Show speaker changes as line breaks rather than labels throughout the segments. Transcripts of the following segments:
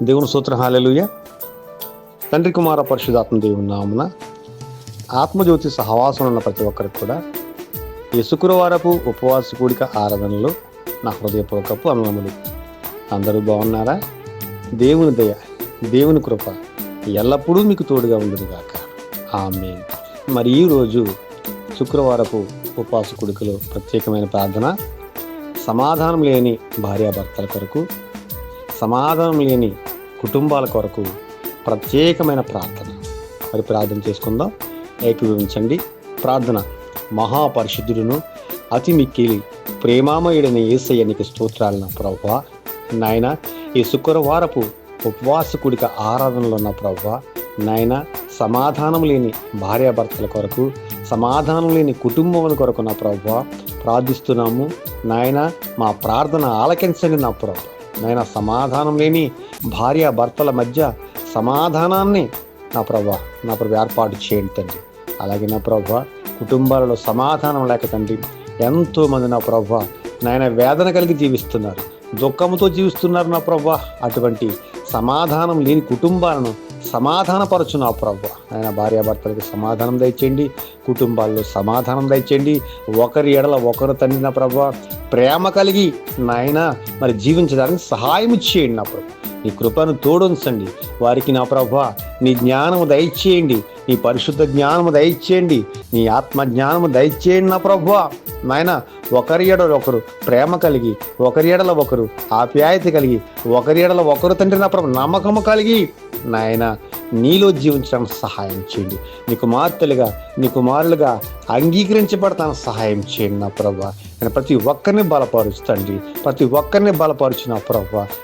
దేవుని సూత్రం హాలెలుయ తండ్రి కుమార పరిశుధాత్మ దేవుని నామున ఆత్మజ్యోతి సహవాసం ఉన్న ప్రతి ఒక్కరికి కూడా ఈ శుక్రవారపు ఉపవాస కూడిక ఆరాధనలో నా హృదయపూర్వకపు అనులములు అందరూ బాగున్నారా? దేవుని దయ దేవుని కృప ఎల్లప్పుడూ మీకు తోడుగా ఉండదుగాక ఆమె మరి ఈరోజు శుక్రవారపు ఉపవాస కూడికలో ప్రత్యేకమైన ప్రార్థన సమాధానం లేని భార్యాభర్తల కొరకు సమాధానం లేని కుటుంబాల కొరకు ప్రత్యేకమైన ప్రార్థన. మరి ప్రార్థన చేసుకుందాం. ఏకీభవించండి. ప్రార్థన మహాపరిశుద్ధుడును అతి మిక్కిలి ప్రేమామయుడైన ఏసయ్య నీకు స్తోత్రాలను ప్రభా నాయన ఈ శుక్రవారపు ఉపవాసకుడిక ఆరాధనలు ఆరాధనలో ఉన్న ప్రభా నాయన సమాధానం లేని భార్యాభర్తల కొరకు సమాధానం లేని కుటుంబముల కొరకు నా ప్రభా ప్రార్థిస్తున్నాము. నాయన మా ప్రార్థన ఆలకించండి నా ప్రభు నాయన సమాధానం లేని భార్య భర్తల మధ్య సమాధానాన్ని నా ప్రభా నా ప్రభు ఏర్పాటు చేయండి తండ్రి. అలాగే నా ప్రభా కుటుంబాలలో సమాధానం లేక తండ్రి ఎంతోమంది నా ప్రభా నాయన వేదన కలిగి జీవిస్తున్నారు దుఃఖంతో జీవిస్తున్నారు నా ప్రభా. అటువంటి సమాధానం లేని కుటుంబాలను సమాధానపరచు నా ప్రభు. ఆయన భార్యాభర్తలకు సమాధానం దయచేయండి కుటుంబాల్లో సమాధానం దయచేయండి. ఒకరి ఎడల ఒకరు తండ్రి నా ప్రభు ప్రేమ కలిగి నాయన మరి జీవించడానికి సహాయం చేయండి నా ప్రభు. నీ కృపను తోడుంచండి. వారికి నా ప్రభా నీ జ్ఞానము దయచేయండి. నీ పరిశుద్ధ జ్ఞానము దయచేయండి. నీ ఆత్మ జ్ఞానము దయచేయండి నా ప్రభు. నాయన ఒకరి ఎడల ఒకరు ప్రేమ కలిగి ఒకరి ఎడల ఒకరు ఆప్యాయత కలిగి ఒకరి ఎడల ఒకరు తండ్రి నా ప్రభు నమ్మకము కలిగి నాయన నీలో జీవించడానికి సహాయం చేయండి. నీ కుమార్తెలుగా నీ కుమారులుగా అంగీకరించబడతాను సహాయం చేయండి నా ప్రభా. నేను ప్రతి ఒక్కరిని బలపరుస్తండి ప్రతి ఒక్కరిని బలపరుచు నా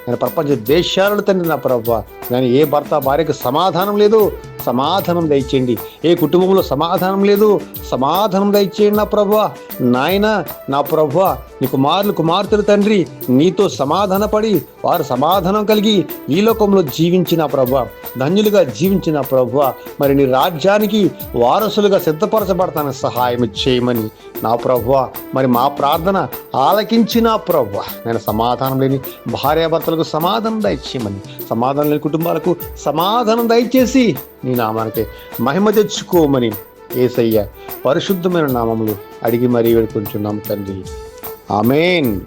నేను ప్రపంచ దేశాలను తండ్రి నా ప్రవ్వ. నేను ఏ భర్త భార్యకు సమాధానం లేదు సమాధానం దయచేయండి. ఏ కుటుంబంలో సమాధానం లేదు సమాధానం దయచేయండి నా ప్రభా నాయన నా ప్రభా నీ కుమారులు కుమార్తెలు తండ్రి నీతో సమాధానపడి వారు సమాధానం కలిగి ఈ లోకంలో జీవించిన ప్రభా ధన్యులుగా జీవించిన ప్రభు మరి నీ రాజ్యానికి వారసులుగా సిద్ధపరచబడతాను సహాయం చేయమని నా ప్రభు మరి మా ప్ర ప్రార్థన ఆలకించిన ప్రభా నేను సమాధానం లేని భార్యాభర్తలకు సమాధానం దయచేయమని సమాధానం లేని కుటుంబాలకు సమాధానం దయచేసి నీ నామానికి మహిమ తెచ్చుకోమని ఏసయ్య పరిశుద్ధమైన నామములు అడిగి మరీ వేడుకుంటున్నాం తండ్రి. ఆమెన్.